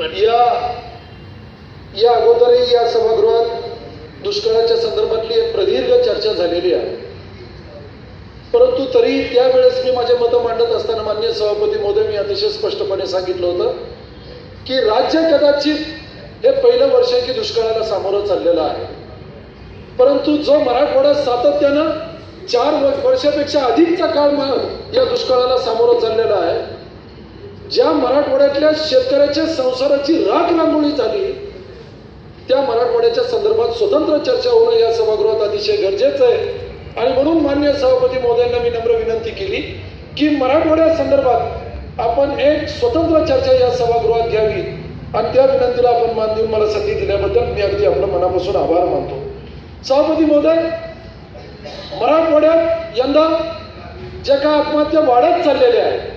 या या अगोदरही या सभागृहात दुष्काळाच्या संदर्भातली एक प्रदीर्घ चर्चा झालेली आहे. परंतु तरी त्यावेळेस मी माझे मतं मांडत असताना मान्य सभापती महोदय मी अतिशय स्पष्टपणे सांगितलं होतं की राज्य कदाचित हे पहिलं वर्ष आहे की दुष्काळाला सामोरं चाललेलं आहे. परंतु जो मराठवाडा सातत्यानं चार वर्षापेक्षा अधिकचा काळ म- या दुष्काळाला सामोरं चाललेला आहे ज्या मराठवाड्यातल्या शेतकऱ्याच्या संसाराची राख रांगोळी झाली त्या मराठवाड्याच्या संदर्भात स्वतंत्र चर्चा होणं या सभागृहात अतिशय गरजेचं आहे. आणि म्हणून मान्य सभापती महोदयांना मी नम्र विनंती केली की मराठवाड्या संदर्भात आपण एक स्वतंत्र चर्चा या सभागृहात घ्यावी. आणि त्या विनंतीला आपण मान देऊन मला संधी दिल्याबद्दल मी अगदी आपलं मनापासून आभार मानतो. सभापती महोदय मराठवाड्यात यंदा ज्या काय आत्महत्या वाढत चाललेल्या आहेत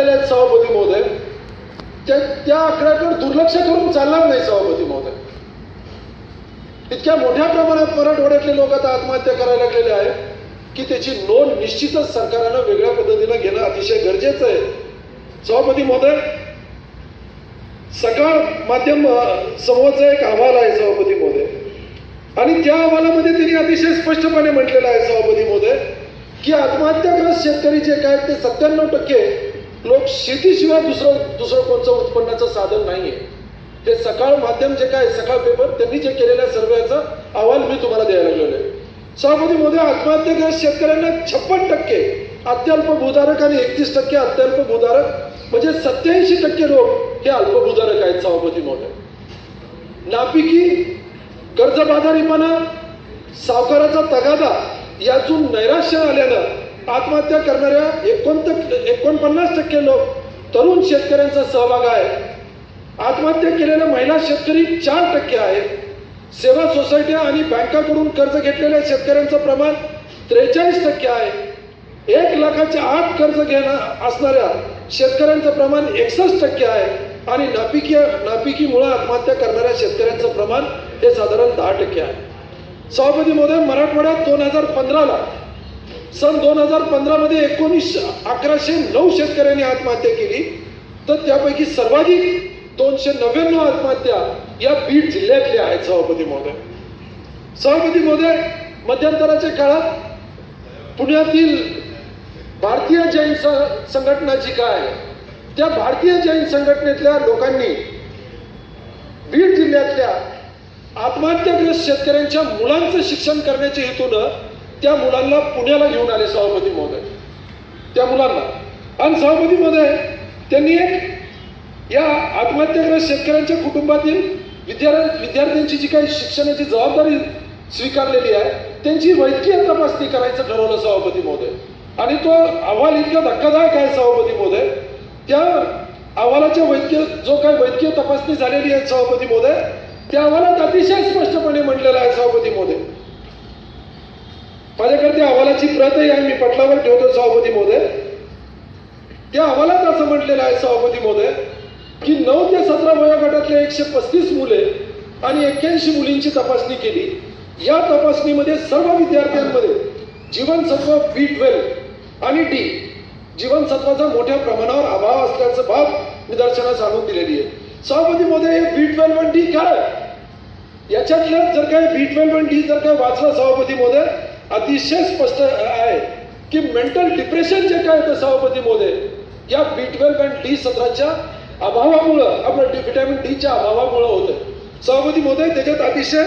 झालेले आहेत सभापती महोदय. त्या त्या आकड्याकडे दुर्लक्ष करून चालणार नाही सभापती महोदय. इतक्या मोठ्या प्रमाणात मराठवाड्यातले लोक आता आत्महत्या करायला लागलेले आहेत की त्याची नोंद निश्चितच सरकारनं वेगळ्या पद्धतीनं घेणं अतिशय गरजेचं आहे. सभापती महोदय सकाळ माध्यम समोरचा एक अहवाल आहे सभापती महोदय. आणि त्या अहवालामध्ये त्यांनी अतिशय स्पष्टपणे म्हटलेलं आहे सभापती महोदय की आत्महत्याग्रस्त शेतकरी जे काय ते सत्त्याण्णव टक्के लोक शेतीशिवाय दुसरं दुसरं कोणतं उत्पन्नाचं साधन नाहीये. ते सकाळ माध्यम जे काय सकाळ पेपर त्यांनी जे केलेल्या सर्वेचा अहवाल मी तुम्हाला द्यायला लागलेलो आहे सभापती आत्महत्या केल्या शेतकऱ्यांना छप्पन टक्के अत्यल्प भूधारक आणि एकतीस टक्के अत्यल्प भूधारक म्हणजे सत्याऐंशी टक्के लोक हे अल्पभूधारक आहेत सभापती मोठे नापिकी कर्जबाजारीपणा सावकाराचा तगादा यातून नैराश्य आल्यानं आत्महत्या करणाऱ्या एकोणत एकोणपन्नास टक्के लोक तरुण शेतकऱ्यांचा सहभाग आहे. आत्महत्या केलेल्या महिला शेतकरी चार टक्के आहेत. सेवा सोसायट्या आणि बँकाकडून कर्ज घेतलेल्या शेतकऱ्यांचं प्रमाण त्रेचाळीस टक्के आहे. एक लाखाच्या आत कर्ज घेणं असणाऱ्या शेतकऱ्यांचं प्रमाण एकसष्ट टक्के आहे आणि नापिकी नापिकीमुळे आत्महत्या करणाऱ्या शेतकऱ्यांचं प्रमाण हे साधारण दहा टक्के आहे. सभापती महोदय मराठवाड्यात दोन हजार पंधराला सन दोन हजार पंधरामध्ये एकोणीस अकराशे नऊ शेतकऱ्यांनी आत्महत्या केली. तर त्यापैकी सर्वाधिक दोनशे नव्याण्णव आत्महत्या या बीड जिल्ह्यातल्या आहेत सभापती महोदय. सभापती महोदय मध्यंतराच्या काळात पुण्यातील भारतीय जैन संघटना जी काय आहे, त्या भारतीय जैन संघटनेतल्या लोकांनी बीड जिल्ह्यातल्या आत्महत्याग्रस्त शेतकऱ्यांच्या मुलांचं शिक्षण करण्याच्या हेतूनं त्या मुलांना पुण्याला घेऊन आले सभापती महोदय. त्या मुलांना. आणि सभापती महोदय त्यांनी एक या आत्महत्याग्रस्त शेतकऱ्यांच्या कुटुंबातील विद्यार्थ्या विद्यार्थ्यांची जी काही शिक्षणाची जबाबदारी स्वीकारलेली आहे त्यांची वैद्यकीय तपासणी करायचं ठरवलं सभापती महोदय. आणि तो अहवाल इतका धक्कादायक आहे सभापती महोदय. त्या अहवालाच्या वैद्यकीय जो काही वैद्यकीय तपासणी झालेली आहे सभापती महोदय त्या अहवालात अतिशय स्पष्टपणे म्हटलेलं आहे सभापती महोदय. माझ्याकडे त्या अहवालाची प्रतही आहे मी पटलावर ठेवतो सभापती महोदय. त्या अहवालात असं म्हटलेलं आहे सभापती महोदय की नऊ ते सतरा वयोगटातले एकशे पस्तीस मुले आणि एक्क्याऐंशी मुलींची तपासणी केली. या तपासणीमध्ये सर्व विद्यार्थ्यांमध्ये जीवनसत्व बी ट्वेल्व आणि डी जीवनसत्वाचा मोठ्या प्रमाणावर अभाव असल्याचं बाब निदर्शनास आणून दिलेली आहे. सभापती महोदय हे बी ट्वेल्व आणि डी काय? याच्यातल्या जर काय बी ट्वेल्व आणि डी जर काय वाचलं सभापती महोदय अतिशय स्पष्ट आहे की मेंटल डिप्रेशन जे काय होतं सभापती महोदय या बी ट्वेल्व आणि डी सतराच्या अभावामुळं आपलं डी व्हिटॅमिन डीच्या अभावामुळं होतं सभापती महोदय त्याच्यात अतिशय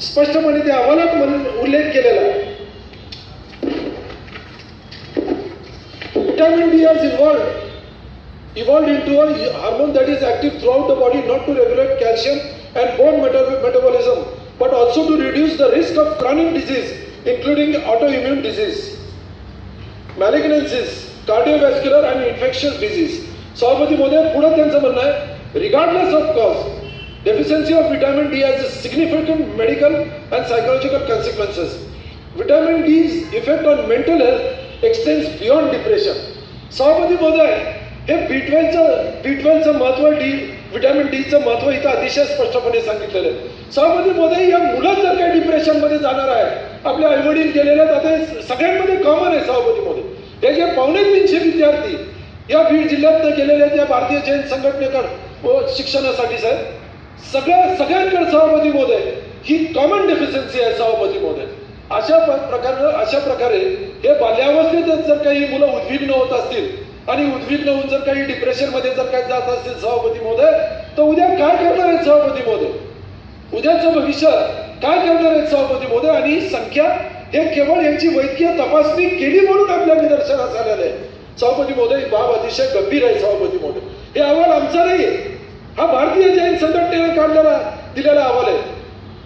स्पष्टपणे त्या अहवालात म्हणून उल्लेख केलेला आहे Vitamin D has evolved evolved into a hormone that is active throughout the body not to regulate calcium and bone meta- metabolism but also to reduce the risk of chronic disease including autoimmune disease, malignancies, cardiovascular and infectious disease. सभापतीमध्ये पुढे त्यांचं म्हणणं आहे regardless of cause deficiency of vitamin D has a significant medical and psychological consequences vitamin D effect on mental health extends beyond depression सभापती महोदय हे बी ट्वेल्वचं बी ट्वेल्वचं महत्त्व D vitamin डीचं महत्त्व इथं अतिशय स्पष्टपणे सांगितलेलं आहे. सभापती महोदय या मुलं जर काही डिप्रेशनमध्ये जाणार आहे आपले आईवडील गेलेले आहेत आता सगळ्यांमध्ये कॉमन आहे सभापती हे जे पावणे तीनशे विद्यार्थी या बीड जिल्ह्यात गेलेले आहेत या भारतीय जैन संघटनेकडे व शिक्षणासाठी साहेब सगळ्या सगळ्यांकडे सभापती महोदय ही कॉमन डेफिशियन्सी आहे सभापती महोदय अशा प- प्रकारे अशा प्रकारे हे बाल्यावस्थेतच जर काही मुलं उद्विग्न होत असतील आणि उद्विग्न होऊन जर काही डिप्रेशनमध्ये जर काही जात असतील सभापती महोदय तर उद्या काय करणार आहेत सभापती महोदय? उद्याचं भविष्य काय करणार आहेत सभापती महोदय? आणि संख्या हे केवळ यांची वैद्यकीय तपासणी केली म्हणून आपल्या निदर्शनास आलेलं आहे. सभापती महोदय बाब अतिशय गंभीर आहे सभापती महोदय. हे अहवाल आमचा नाही हा भारतीय जैन संघटनेने काढलेला दिलेला अहवाल आहे.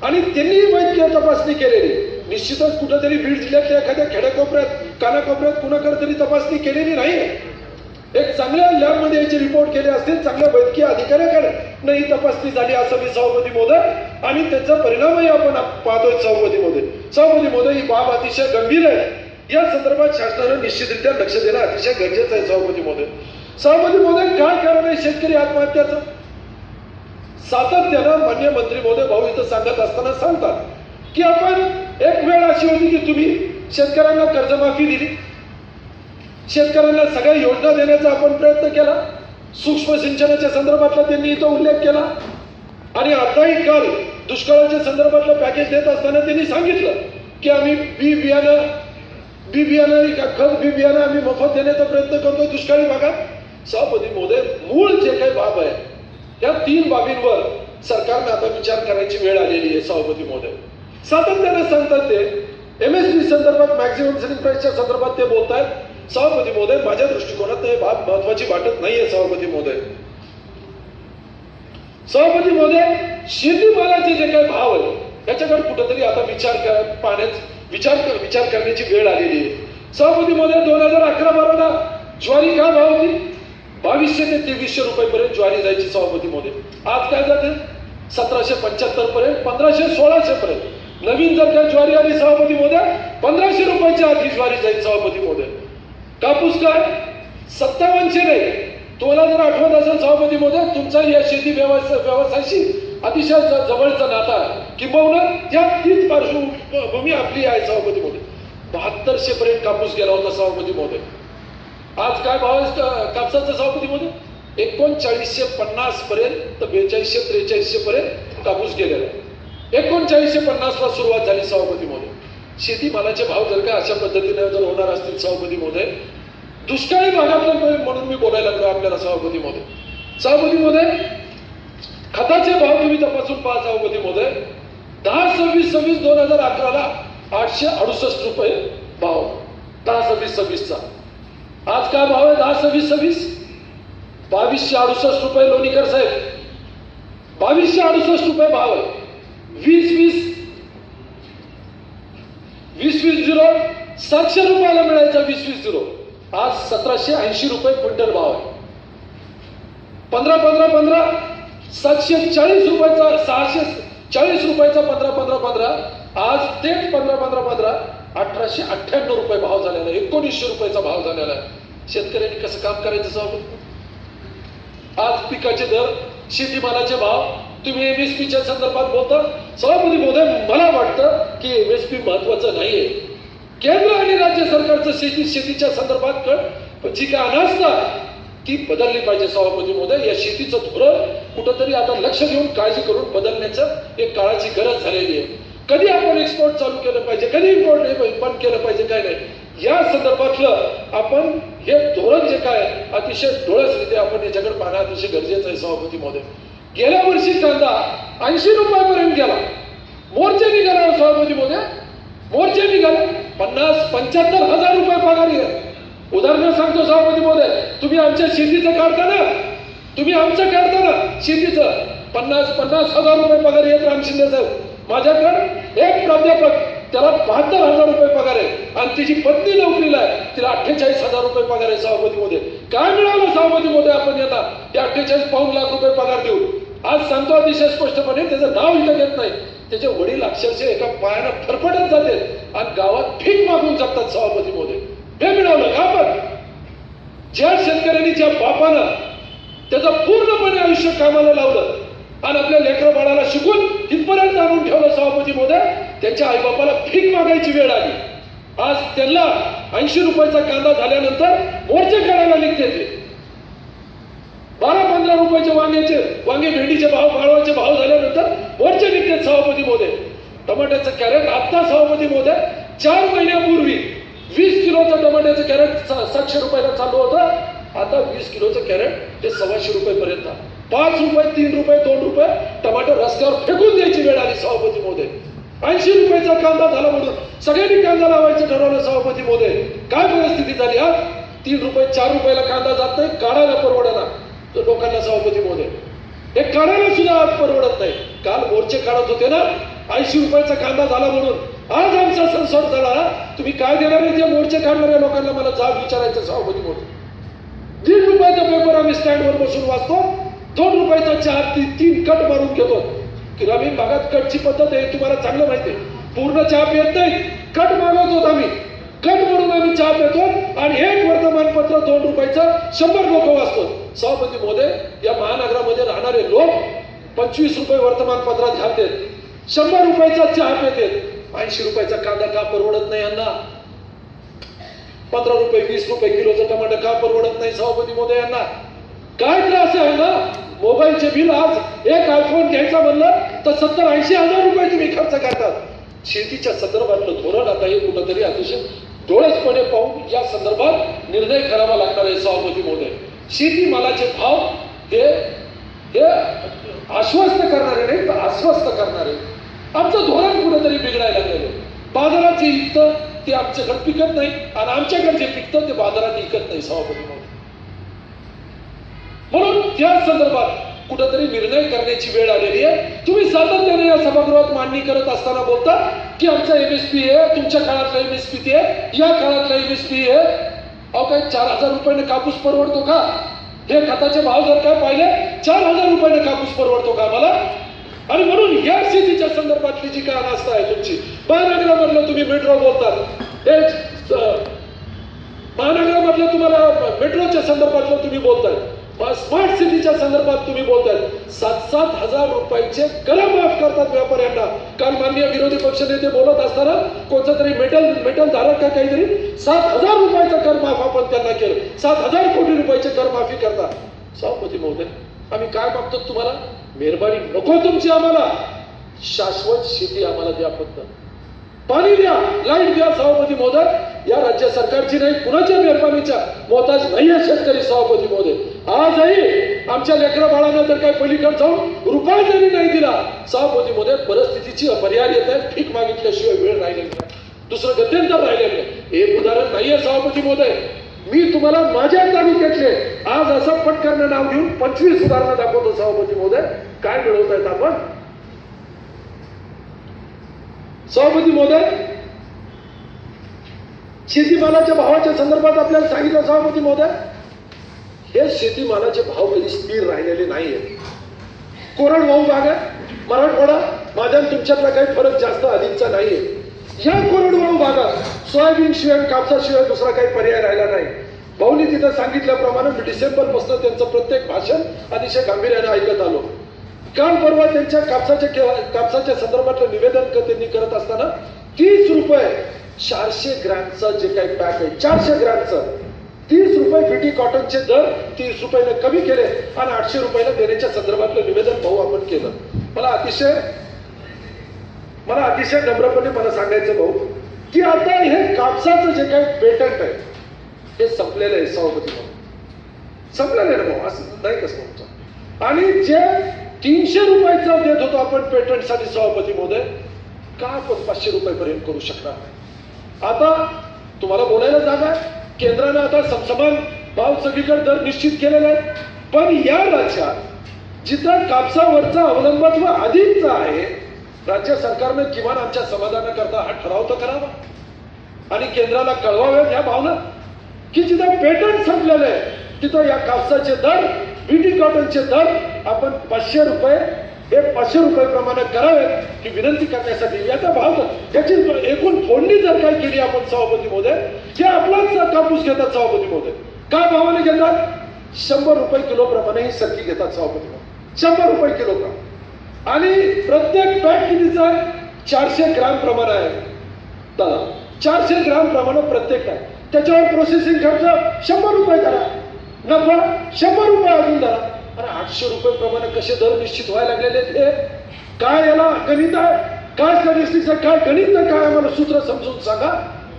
आणि त्यांनी वैद्यकीय तपासणी केलेली. निश्चितच कुठेतरी बीड जिल्ह्यातल्या एखाद्या खेड्याकोपऱ्यात कानाकोपऱ्यात कुणाकडे तरी तपासणी केलेली नाही एक चांगल्या लॅबमध्ये याचे रिपोर्ट केले असतील चांगल्या वैद्यकीय अधिकाऱ्याकडे. नाही तपासणी झाली असं मी सभापती मोदय आणि त्याचा परिणामही आपण पाहतोय सभापती महोदय सभापती महोदय ही बाब अतिशय गंभीर आहे. या संदर्भात शासनानं निश्चितरित्या लक्ष देणं अतिशय गरजेचं आहे सभापती महोदय सभापती मोदय काय कारण आहे शेतकरी आत्महत्याचं? सातत्यानं मान्य मंत्री मोदय भाऊ इथं सांगत असताना सांगतात की आपण एक वेळ अशी होती की तुम्ही शेतकऱ्यांना कर्जमाफी दिली. शेतकऱ्यांना सगळ्या योजना देण्याचा आपण प्रयत्न केला. सूक्ष्म सिंचनाच्या संदर्भातला त्यांनी इथं उल्लेख केला. आणि आताही काल दुष्काळाच्या संदर्भातलं पॅकेज देत असताना त्यांनी सांगितलं की आम्ही बी बियाणं बी बियाणं खत बी बियाणं आम्ही मोफत देण्याचा प्रयत्न करतोय दुष्काळी भागात. सभापती महोदय मूळ जे काही बाब आहे या तीन बाबींवर सरकारनं आता विचार करायची वेळ आलेली आहे सभापती महोदय. सातत्याने सांगतात ते एम एस पी संदर्भात मॅक्झिमम सेलिंग प्राईसच्या संदर्भात ते बोलत आहेत सभापती महोदय माझ्या दृष्टिकोनात हे बाब महत्वाची वाटत नाहीये सभापती महोदय. सभापती महोदय शेतीमालाचे जे काही भाव आहे याच्याकडे कुठंतरी आता विचार कर पाहण्याच विचार कर- विचार करण्याची वेळ आलेली आहे. सभापती महोदय दोन हजार अकरा बाराला ज्वारी काय भाव होती? बावीसशे ते तेवीसशे रुपयेपर्यंत ज्वारी जायची सभापती महोदय. आज काय जाते? सतराशे पंच्याहत्तर पर्यंत पंधराशे सोळाशे पर्यंत. नवीन जर काय ज्वारी आली सभापती महोदय पंधराशे रुपयाच्या आधी ज्वारी जाईल सभापती महोदय. कापूस काय? सत्तावनशे नाही. तुम्हाला जर आठवत असेल सभापती महोदय तुमचा या शेती व्यवसाय व्यवसायाशी अतिशय ज- जवळचा नाता आहे. किंबहुना त्या तीच पार्श्वभूमी आपली आहे सभापती महोदय बहात्तरशे पर्यंत कापूस गेला होता सभापती महोदय आज काय भाव आहे कापसाचा सभापती महोदय एकोणचाळीसशे पन्नास पर्यंत तर बेचाळीसशे त्रेचाळीसशे पर्यंत कापूस गेलेला आहे. एकोणचाळीसशे पन्नासला सुरुवात झाली सभापती महोदय शेतीमालाचे भाव जर का अशा पद्धतीने जर होणार असतील सभापती महोदय दुष्काळी भागातलं मी- म्हणून मी बोलायला लागलो आपल्याला सभापतीमध्ये. सभापतीमध्ये खताचे भाव तुम्ही तपासून पहा सभापतीमध्ये. दहा सव्वीस सव्वीस दोन हजार अकराला आठशे अडुसष्ट रुपये भाव. दहा सव्वीस सव्वीसचा. आज काय भाव आहे? दहा सव्वीस सव्वीस? बावीसशे अडुसष्ट रुपये लोणीकर साहेब. बावीसशे अडुसष्ट रुपये भाव आहे. वीस वीस वीस वीस झिरो सातशे रुपयाला मिळायचा वीस वीस झिरो. आज सतराशे ऐंशी रुपये क्विंटल भाव आहे. पंधरा पंधरा पंधरा सातशे चाळीस रुपयाचा सहाशे चाळीस रुपयाचा पंधरा पंधरा पंधरा आज तेच पंधरा पंधरा पंधरा अठराशे अठ्ठ्याण्णव रुपये भाव झालेला आहे. एकोणीसशे रुपयाचा भाव झालेला आहे. शेतकऱ्यांनी कसं काम करायचं सांगू आज पिकाचे दर शेतीमालाचे भाव तुम्ही एमएसपीच्या संदर्भात बोलता. सभापती महोदय म्हणजे मला वाटतं की एमएसपी महत्वाचं नाहीये. केंद्र आणि राज्य सरकारचं शेती शेतीच्या संदर्भात कळ जी काय अनास्था आहे, ती बदलली पाहिजे सभापती महोदय. या शेतीचं धोरण कुठंतरी आता लक्ष देऊन काळजी करून बदलण्याचं एक काळाची गरज झालेली आहे. कधी आपण एक्सपोर्ट चालू केलं पाहिजे कधी इम्पोर्ट बंद केलं पाहिजे काय नाही. या संदर्भातलं आपण हे धोरण जे काय अतिशय डोळसरीते आपण याच्याकडे पाहणं अतिशय गरजेचं आहे सभापती महोदय. गेल्या वर्षी कांदा ऐंशी रुपयापर्यंत गेला. मोर्चे निघाला हो सभापती महोदय. मोर्चे निघाले. पन्नास पंच्याहत्तर हजार रुपये पगार निघाले उदाहरण सांगतो सभापती महोदय तुम्ही आमच्या शेतीचं काढता ना? तुम्ही आमचं काढता ना शेतीचं? पन्नास पन्नास हजार रुपये पगार येत राम शिंदे साहेब. माझ्याकडे एक प्राध्यापक त्याला बहात्तर हजार रुपये पगार आहे. आणि तिची पत्नी नोकरीला आहे. तिला अठ्ठेचाळीस हजार रुपये पगार आहे सभापतीमध्ये काय मिळालं सभापतीमध्ये आपण येता ते अठ्ठेचाळीस पाऊन लाख रुपये पगार देऊ आज सांगतो अतिशय स्पष्टपणे त्याचं नाव इथं घेत नाही. त्याचे वडील अक्षरशः एका पायानं फरफटत जाते आणि गावात ठीक मागून जगतात सभापती मध्ये हे मिळवलं का पण ज्या शेतकऱ्यांनी ज्या बापानं त्याचं पूर्णपणे आयुष्य कामाला लावलं आणि आपल्या लेकर बाळाला शिकून इथपर्यंत आणून ठेवलं सभापती महोदय त्यांच्या आईबापाला फीक मागायची वेळ आली. आज त्यांना ऐंशी रुपयाचा कांदा झाल्यानंतर मोर्चे काढायला निघते ते. बारा पंधरा रुपयाचे वांग्याचे वांगे भेंडीचे भाव माळवाचे भाव झाल्यानंतर वरचे निघतात सभापती मोदे टमाट्याचं कॅरेट आता सभापती मोदे चार महिन्यापूर्वी वीस किलोचं टमाट्याचं कॅरेट सातशे रुपयाला चालू होतं. आता वीस किलोचं कॅरेट ते सव्वाशे रुपये पर्यंत पाच रुपये तीन रुपये दोन रुपये टमाटर रस्त्यावर फेकून द्यायची वेळ आली सभापती मोदे ऐंशी रुपयाचा कांदा झाला म्हणून सगळ्यांनी कांदा लावायचं ठरवलं सभापती मोदे काय परिस्थिती झाली हा? तीन रुपये चार रुपयाला कांदा जात नाही काढायला परवडला लोकांना सभापती मोदे हे काढायला सुद्धा आज परवडत नाही. काल मोर्चे काढत होते ना? ऐंशी रुपयाचा कांदा झाला म्हणून. आज आमचा संसद झाला तुम्ही काय देणार आहे त्या मोर्चे काढणाऱ्या लोकांना? मला जाब विचारायचं सभापती म्हणून. दीड रुपयाचा पेपर आम्ही स्टँडवर बसून वाचतो. दोन रुपयाचा चहा ती तीन कट मारून घेतो. ग्रामीण भागात कटची पद्धत आहे तुम्हाला चांगलं माहिती आहे. पूर्ण चहा येत नाही. कट मागवतो आम्ही. कट म्हणून आम्ही चहा पितो आणि एक वर्तमानपत्र दोन रुपयाचं शंभर लोक वाचतो सभापती महोदय या महानगरामध्ये राहणारे लोक पंचवीस रुपये वर्तमानपत्रात घालतात. शंभर रुपयाचा चहा पितात. ऐंशी रुपयाचा कांदा का परवडत नाही यांना पंधरा रुपये वीस रुपये किलोचं टमाटर का परवडत नाही सभापती मोदय यांना काय त्रास आहे ना मोबाईलचे बिल आज एक आयफोन घ्यायचा म्हणलं तर सत्तर ऐंशी हजार रुपये तुम्ही खर्च करतात. शेतीच्या संदर्भातलं धोरण आता हे कुठंतरी अतिशय डोळसपणे पाहून या संदर्भात निर्णय करावा लागणार आहे सभापती मोदय शेती मालाचे भाव हे हे आश्वस्त करणारे नाही तर अस्वस्थ करणारे. आमचं धोरण कुठेतरी बिघडायला लागलेलं बाजारात जे विकतं ते आमच्याकडे पिकत नाही आणि आमच्याकडे जे पिकतं ते बाजारात विकत नाही सभापती म्हणून. म्हणून त्या संदर्भात कुठंतरी निर्णय करण्याची वेळ आलेली आहे. तुम्ही सातत्याने या सभागृहात मांडणी करत असताना बोलता की आमचा एमएसपी आहे तुमच्या काळातला एमएसपी ते या काळातला एमएसपी आहे अहो काय चार हजार रुपयाने कापूस परवडतो का? हे खताचे भाव जर काय पाहिले चार हजार रुपयाने कापूस परवडतो का मला आणि म्हणून या शेतीच्या संदर्भातली जी काय अनास्था आहे तुमची महानगरामधलं तुम्ही मेट्रो बोलतात. हे महानगरामधलं तुम्हाला मेट्रोच्या संदर्भातलं तुम्ही बोलताय. स्मार्ट सिटीच्या संदर्भात तुम्ही बोलताय. सात सात हजार रुपयाचे कर माफ करतात व्यापाऱ्यांना. काल माननीय विरोधी पक्ष नेते बोलत असताना कोणतं तरी मेटल मेटल धारक का काहीतरी सात हजार रुपयाचा कर माफ आपण त्यांना केलं. सात हजार कोटी रुपयाचे कर माफी करतात सभापती महोदय आम्ही काय मागतो तुम्हाला? मेहरबानी नको तुमची आम्हाला. शाश्वत शेती आम्हाला द्या फक्त. पाणी द्या लाइट द्या सभापती महोदय. या राज्य सरकारची नाही कुणाच्या मेहरबानीच्या? मोताज नाही आहे शेतकरी सभापती महोदय. आजही आमच्या लेकरा बाळांना जर काही पलीकडे जाऊन रुपया जरी नाही दिला सभापती महोदय परिस्थितीची अपरिहार्यता आहे ठीक मागितल्याशिवाय वेळ राहिलेली नाही. दुसरं गत्यंतर राहिलेलं नाही. एक उदाहरण नाहीये सभापती महोदय. मी तुम्हाला माझ्या तालुक्यातले आज असं पटकन नाव घेऊन पंचवीस उदाहरणं दाखवतो सभापती महोदय. काय मिळवत आहेत आपण? सभापती महोदय शेतीमालाच्या भावाच्या संदर्भात आपल्याला सांगितलं सभापती महोदय हे शेतीमालाचे भाव कधी स्थिर राहिलेले नाहीये. कोरडवाहू भाग आहे मराठवाडा माझ्या तुमच्यातला काही फरक जास्त अधिकचा नाहीये. या कोरडवाहू भागात सोयाबीन शिवाय कापसाशिवाय दुसरा काही पर्याय राहिला नाही. भाऊनी तिथं सांगितल्याप्रमाणे मी डिसेंबरपासून त्यांचं प्रत्येक भाषण अतिशय गांभीर्याने ऐकत आलो. काल परवा त्यांच्या कापसाच्या कापसाच्या संदर्भातलं निवेदन त्यांनी करत असताना तीस रुपये चारशे ग्रॅमचं जे काही पॅक आहे चारशे ग्रॅमचं तीस रुपये बीटी कॉटनचे दर तीस रुपयाने कमी केले आणि आठशे रुपयाला देण्याच्या संदर्भातलं निवेदन भाऊ आपण केलं. मला अतिशय मला अतिशय नम्रपणे मला सांगायचं भाऊ की आता हे कापसाचं जे काही पेटंट आहे हे संपलेलं आहे सभापती भाऊ संपलेलं आहे भाऊ असं नाही कसं तुमचं? आणि जे तीनशे रुपयाचं देत होतो आपण पेटंटसाठी सभापती महोदय का आपण पाचशे रुपयापर्यंत करू शकणार नाही? आता तुम्हाला बोलायला जागा आहे केंद्रानं आता समसमान भाव सगळीकडे दर निश्चित केलेले आहेत पण या राज्यात जिथं कापसावरचं अवलंबत्व अधिकचं आहे राज्य सरकारनं किमान आमच्या समाधानाकरता हा ठराव तर करावा. आणि केंद्राला कळवाव्यात ह्या भावना. की जिथं पेटंट संपलेलं आहे तिथं या कापसाचे दर बीटी कॉटनचे दर आपण पाचशे रुपये हे पाचशे रुपये प्रमाणे करावेत ही विनंती करण्यासाठी. याचा भाव याची एकूण फोडणी जर काय केली आपण सभापती महोदय हे आपलाच कापूस घेतात सभापती महोदय. काय भावाने घेतात? शंभर रुपये किलो प्रमाणे ही सरकी घेतात सभापती महोदय. शंभर रुपये किलोग्राम. आणि प्रत्येक पॅक कितीचा आहे? चारशे ग्राम प्रमाण आहे. दादा चारशे ग्राम प्रमाण प्रत्येक आहे त्याच्यावर प्रोसेसिंग खर्च शंभर रुपये करा. नफा शंभर रुपये अजून धरा. आणि आठशे रुपये प्रमाणे कसे दर निश्चित व्हायला लागलेले आहेत हे? काय याला गणित आहे? काय स्टॅटिस्टिक्स आहे? काय गणित आहे? काय आम्हाला सूत्र समजून सांगा.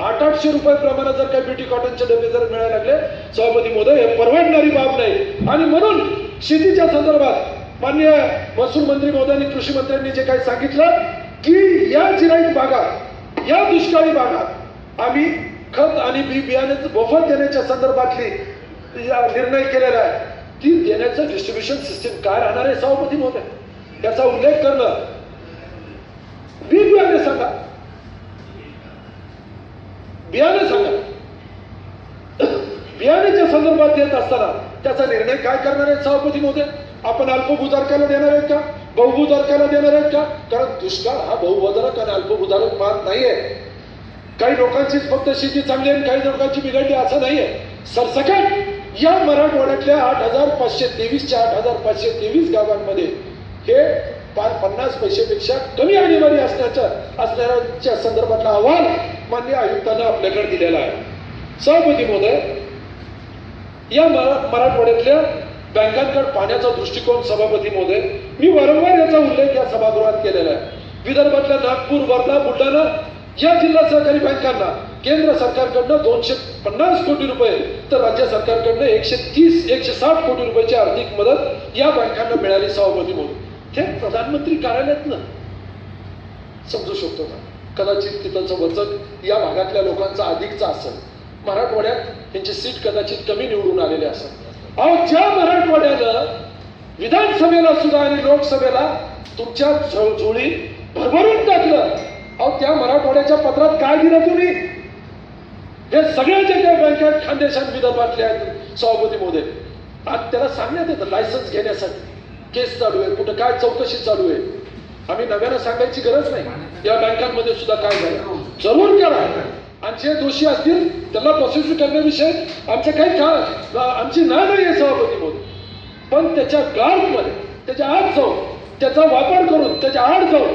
आठ आठशे रुपये प्रमाणे जर काय ब्युटी कॉटनचे डबे जर मिळायला लागले सभापती मोदय हे परवडणारी बाब नाही. आणि म्हणून शेतीच्या संदर्भात मान्य महसूल मंत्री महोदयांनी कृषी मंत्र्यांनी जे काही सांगितलं की या जिराईत भागात या दुष्काळी भागात आम्ही खत आणि बी बियाणे मोफत देण्याच्या संदर्भातली या निर्णय केलेला आहे. ती देण्याचं डिस्ट्रीब्युशन सिस्टीम काय राहणार आहे सभापती महोदय? याचा उल्लेख करणं. बी बियाणे सांगा. बियाणे सांगा. बियाण्याच्या संदर्भात देत असताना त्याचा निर्णय काय करणार आहे सभापती महोदय? आपण अल्पभूधारकाला देणार आहेत का? बहुभूधारकाला देणार आहेत का? कारण दुष्काळ हा बहुभूधारक आणि अल्पभूधारक मान नाहीये. काही लोकांचीच फक्त शेती चांगली आहे आणि काही लोकांची बिघडली असं नाहीये. सरसकट या मराठवाड्यातल्या आठ हजार पाचशे तेवीसच्या आठ हजार पाचशे तेवीस गावांमध्ये हे पन्नास पैशेपेक्षा कमी आणीबाणी असण्याच्या असणाऱ्याच्या संदर्भातला अहवाल मान्य आयुक्तांना आपल्याकडे दिलेला आहे. सभापती महोदय या मरा- मराठवाड्यातल्या बँकांकडे पाहण्याचा दृष्टिकोन सभापती महोदय मी वारंवार याचा उल्लेख या सभागृहात केलेला आहे. विदर्भातल्या नागपूर वर्धा बुलढाणा या जिल्हा सहकारी बँकांना केंद्र सरकारकडनं दोनशे पन्नास कोटी रुपये तर राज्य सरकारकडनं एकशे तीस एकशे साठ कोटी रुपयाची आर्थिक मदत या बँकांना मिळाली सभापती म्हणून. थेट प्रधानमंत्री कार्यालयातनं समजू शकतो का? कदाचित तिथंचं वचन या भागातल्या लोकांचा अधिकचा असेल. मराठवाड्यात यांची सीट कदाचित कमी निवडून आलेले असेल. अहो ज्या मराठवाड्यानं विधानसभेला सुद्धा आणि लोकसभेला तुमच्या झो- भरभरून टाकलं अहो त्या मराठवाड्याच्या पत्रात काय दिलं तुम्ही? हे सगळे जे काही बँकेत खानदेशात विदर्भातले आहेत सभापती मोदय आज त्याला सांगण्यात येतं लायसन्स घेण्यासाठी. केस चालू आहे कुठं काय चौकशी चालू आहे. आम्ही नव्यानं सांगायची गरज नाही. या बँकांमध्ये सुद्धा काय झालं? जरूर करा. आणि जे दोषी असतील त्यांना प्रोसिक्यूट करण्याविषयी आमचं काही का आमची ना नाही आहे सभापती म्हणून पण त्याच्या गार्डमध्ये त्याच्या आत जाऊन त्याचा वापर करून त्याच्या आड जाऊन